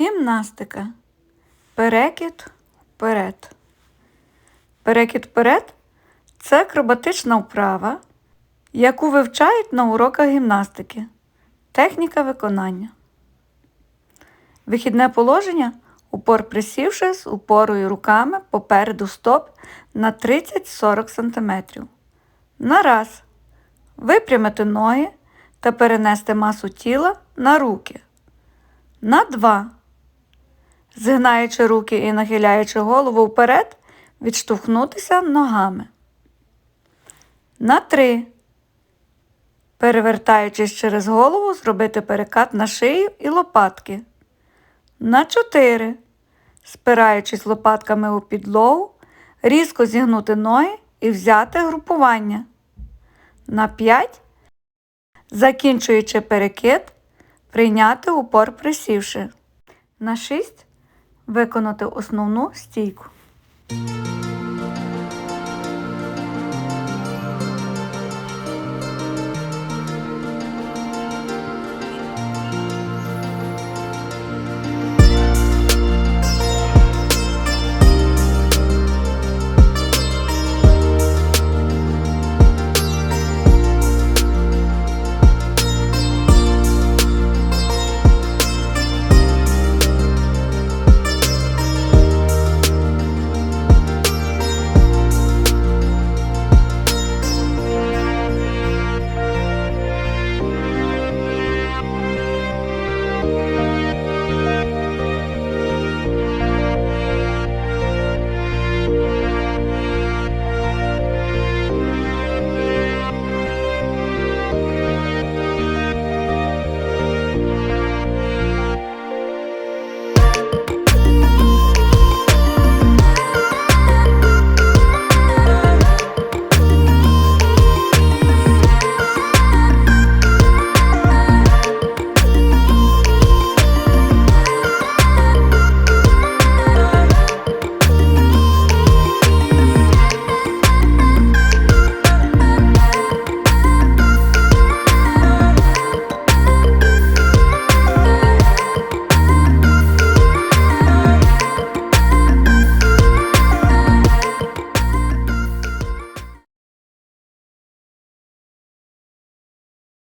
Гімнастика. Перекид вперед. Перекид вперед це акробатична вправа, яку вивчають на уроках гімнастики. Техніка виконання. Вихідне положення упор присівши з упорою руками попереду стоп на 30-40 см. На раз. Випрямити ноги та перенести масу тіла на руки. На два. Згинаючи руки і нахиляючи голову вперед, відштовхнутися ногами. На три. Перевертаючись через голову, зробити перекат на шию і лопатки. На 4. Спираючись лопатками у підлогу, різко зігнути ноги і взяти групування. На 5. Закінчуючи перекид, прийняти упор присівши. На 6. Виконати основну стійку.